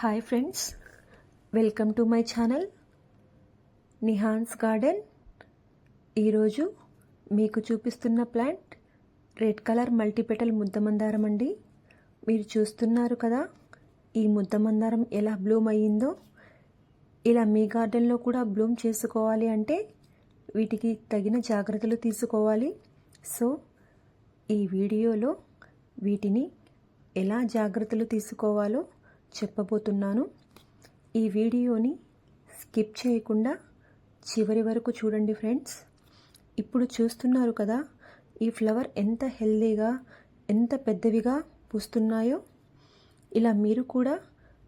Hi friends welcome to my channel Nihans garden ఈరోజు మీకు చూపిస్తున్న ప్లాంట్ రెడ్ కలర్ మల్టీపెటల్ ముద్దమందారం అండి. మీరు చూస్తున్నారు కదా ఈ ముద్దమందారం ఎలా బ్లూమ్ అయ్యిందో. ఇలా మీ గార్డెన్లో కూడా బ్లూమ్ చేసుకోవాలి అంటే వీటికి తగిన జాగ్రత్తలు తీసుకోవాలి. సో ఈ వీడియోలో వీటిని ఎలా జాగ్రత్తలు తీసుకోవాలో చెప్పబోతున్నాను. ఈ వీడియోని స్కిప్ చేయకుండా చివరి వరకు చూడండి ఫ్రెండ్స్. ఇప్పుడు చూస్తున్నారు కదా ఈ ఫ్లవర్ ఎంత హెల్దీగా ఎంత పెద్దవిగా పూస్తున్నాయో. ఇలా మీరు కూడా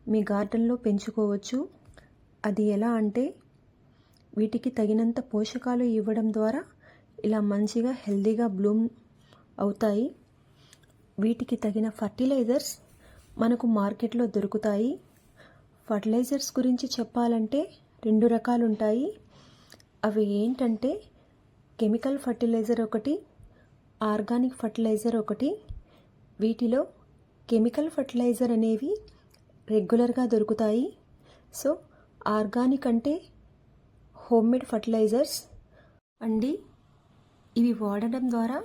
మీ గార్డెన్లో పెంచుకోవచ్చు. అది ఎలా అంటే వీటికి తగినంత పోషకాలు ఇవ్వడం ద్వారా ఇలా మంచిగా హెల్దీగా బ్లూమ్ అవుతాయి. వీటికి తగిన ఫర్టిలైజర్స్ మనకు మార్కెట్లో దొరుకుతాయి. ఫర్టిలైజర్స్ గురించి చెప్పాలంటే రెండు రకాలు ఉంటాయి అవి ఏంటంటే కెమికల్ ఫర్టిలైజర్ ఒకటి ఆర్గానిక్ ఫర్టిలైజర్ ఒకటి. వీటిలో కెమికల్ ఫర్టిలైజర్ అనేవి రెగ్యులర్గా దొరుకుతాయి. సో ఆర్గానిక్ అంటే హోమ్మేడ్ ఫర్టిలైజర్స్. అండి ఇవి వాడడం ద్వారా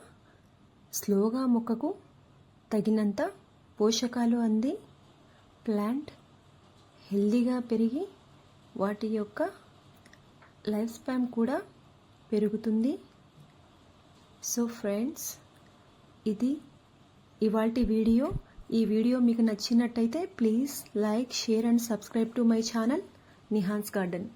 స్లోగా మొక్కకు తగినంత పోషకాలు అంది. ప్లాంట్ హెల్దీగా పెరిగి వాటి యొక్క లైఫ్ స్పాన్ కూడా పెరుగుతుంది. సో ఫ్రెండ్స్ ఇది ఇవాల్టి వీడియో. ఈ వీడియో మీకు నచ్చినట్టయితే please like share and subscribe to my channel Nihans garden.